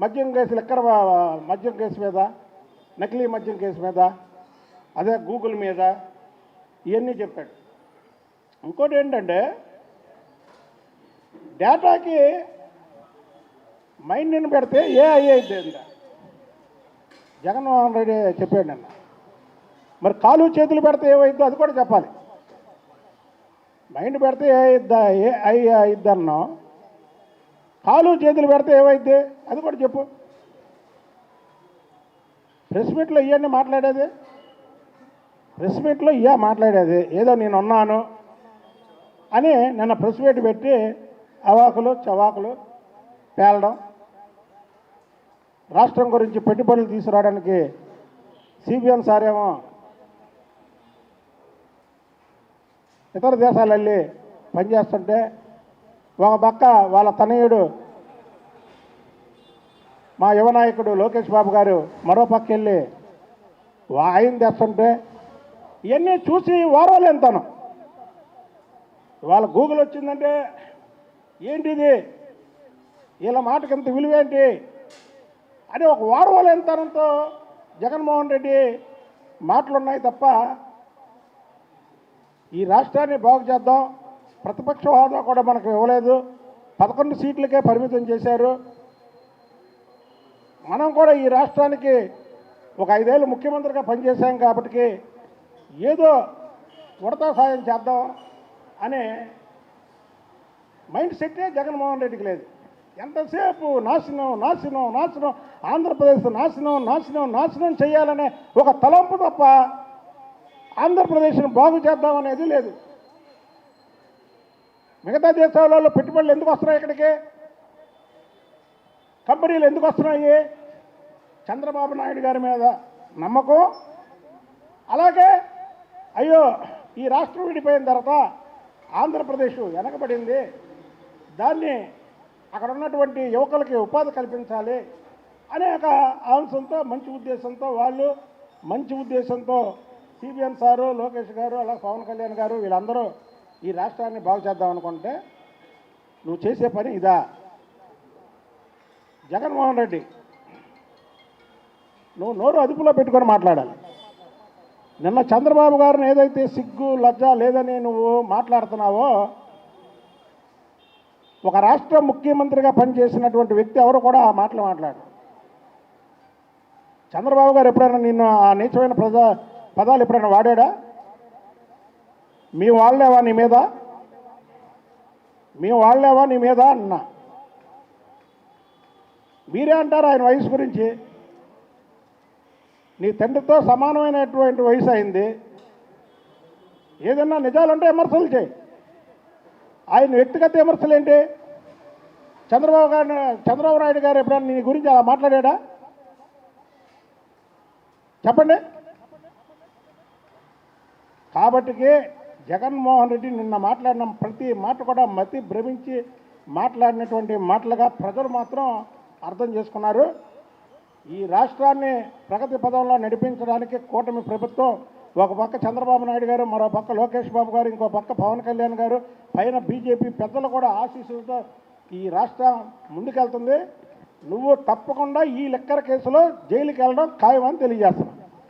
మద్యం కేసు లెక్కర మద్యం కేసు మీద? నకిలీ మద్యం కేసు మీద? అదే గూగుల్ మీద? ఇవన్నీ చెప్పాడు. ఇంకోటి ఏంటంటే డేటాకి మైండ్ని పెడితే ఏ అయ్యేది అంట జగన్మోహన్ రెడ్డి చెప్పాడు నిన్న. మరి కాలు చేతులు పెడితే ఏమైద్దో అది కూడా చెప్పాలి. మైండ్ పెడితే ఏ అయిద్దా ఏ అయ్యి అయిద్దన్నో కాలు చేతులు పెడితే ఏమైంది అది కూడా చెప్పు. ప్రెస్ మీట్లో ఇవన్నీ మాట్లాడేది? ప్రెస్ మీట్లో ఇయా మాట్లాడేది. ఏదో నేను ఉన్నాను అని నిన్న ప్రెస్ మీట్ పెట్టి అవాకులు చవాకులు పేలడం రాష్ట్రం గురించి పెట్టుబడులు తీసుకురావడానికి సిబిఎన్ సార్ ఏమో ఇతర దేశాలు వెళ్ళి పనిచేస్తుంటే ఒక పక్క వాళ్ళ తనయుడు మా యువ నాయకుడు లోకేష్ బాబు గారు మరో పక్క వెళ్ళి ఆయన తెస్తుంటే ఇవన్నీ చూసి వారవలేంతాను వాళ్ళ గూగుల్ వచ్చిందంటే ఏంటిది? వీళ్ళ మాటకి ఇంత విలువేంటి అని ఒక వారవలేంతనంతో జగన్మోహన్ రెడ్డి మాటలున్నాయి తప్ప ఈ రాష్ట్రాన్ని బాగు చేద్దాం ప్రతిపక్ష హోదా కూడా మనకు ఇవ్వలేదు. పదకొండు సీట్లకే పరిమితం చేశారు. మనం కూడా ఈ రాష్ట్రానికి ఒక ఐదేళ్ళు ముఖ్యమంత్రిగా పనిచేశాం కాబట్టి ఏదో ఉడతా సాయం చేద్దాం అనే మైండ్ సెట్టే జగన్మోహన్ రెడ్డికి లేదు. ఎంతసేపు నాశనం నాశనం నాశనం ఆంధ్రప్రదేశ్ నాశనం నాశనం నాశనం చేయాలనే ఒక తలంపు తప్ప ఆంధ్రప్రదేశ్ను బాగు చేద్దామనేది లేదు. మిగతా దేశాలలో పెట్టుబడులు ఎందుకు వస్తున్నాయి ఇక్కడికి? కంపెనీలు ఎందుకు వస్తున్నాయి? చంద్రబాబు నాయుడు గారి మీద నమ్మకం. అలాగే అయ్యో ఈ రాష్ట్రం విడిపోయిన తర్వాత ఆంధ్రప్రదేశ్ వెనకబడింది. దాన్ని అక్కడ ఉన్నటువంటి యువకులకి ఉపాధి కల్పించాలి అనే ఒక అంశంతో మంచి ఉద్దేశంతో వాళ్ళు మంచి ఉద్దేశంతో సిబిఎన్ సారు లోకేష్ గారు అలా పవన్ కళ్యాణ్ గారు వీళ్ళందరూ ఈ రాష్ట్రాన్ని బాగు చేద్దాం అనుకుంటే నువ్వు చేసే పని ఇదా. జగన్మోహన్ రెడ్డి నువ్వు నోరు అదుపులో పెట్టుకొని మాట్లాడాలి. నిన్న చంద్రబాబు గారిని ఏదైతే సిగ్గు లజ్జ లేదని నువ్వు మాట్లాడుతున్నావో ఒక రాష్ట్ర ముఖ్యమంత్రిగా పనిచేసినటువంటి వ్యక్తి ఎవరు కూడా ఆ మాటలు మాట్లాడు చంద్రబాబు గారు ఎప్పుడైనా నిన్ను ఆ నీచమైన ప్రజా పదాలు ఎప్పుడైనా వాడాడా? మీ వాళ్ళేవా నీ మీద? మీ వాళ్ళేవా నీ మీద అన్నా? మీరే అంటారు ఆయన వయసు గురించి. నీ తండ్రితో సమానమైనటువంటి వయసు అయింది. ఏదన్నా నిజాలుంటే విమర్శలు చేయి. ఆయన వ్యక్తిగత విమర్శలు ఏంటి? చంద్రబాబు గారు చంద్రబాబు నాయుడు గారు ఎప్పుడైనా నీ గురించి అలా మాట్లాడా చెప్పండి. కాబట్టికి జగన్మోహన్ రెడ్డి నిన్న మాట్లాడిన ప్రతి మాట కూడా మతి భ్రమించి మాట్లాడినటువంటి మాటలుగా ప్రజలు మాత్రం అర్థం చేసుకున్నారు. ఈ రాష్ట్రాన్ని ప్రగతి పదంలో నడిపించడానికి కూటమి ప్రభుత్వం ఒక పక్క చంద్రబాబు నాయుడు గారు మరో పక్క లోకేష్ బాబు గారు ఇంకో పక్క పవన్ కళ్యాణ్ గారు పైన బీజేపీ పెద్దలు కూడా ఆశీస్సులతో ఈ రాష్ట్రం ముందుకెళ్తుంది. నువ్వు తప్పకుండా ఈ లెక్కర కేసులో జైలుకి వెళ్ళడం ఖాయమని తెలియజేస్తున్నావు